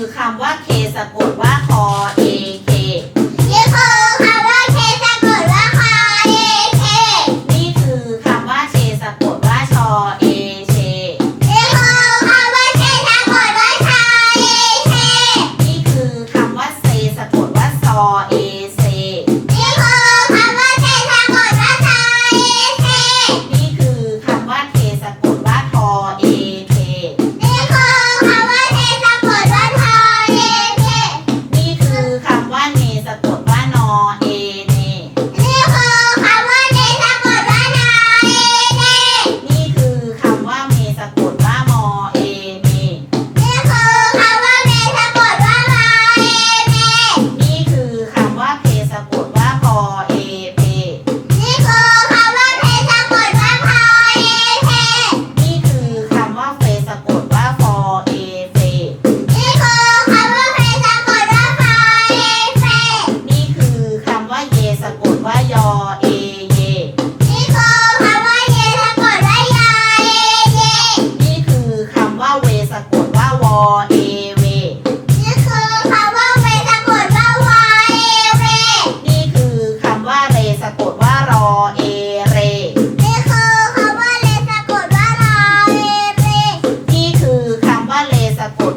คือคำว่าเคสะกดว่าคอเอเคนี่คือคำว่าเคสะกดว่าคอเอเคนี่คือคำว่าเคสะกดว่าชอเอ ว่นี่คือคำว่าเยสะกดว่ายาเอเย นี่คือคำว่าเวสะกดว่าวอเอเว นี่คือคำว่าเวสะกดว่าวาเอเว นี่คือคำว่าเรสะกดว่ารอเอเร นี่คือคำว่าเลสะกดว่าลาเอเร นี่คือคำว่าเลสะกด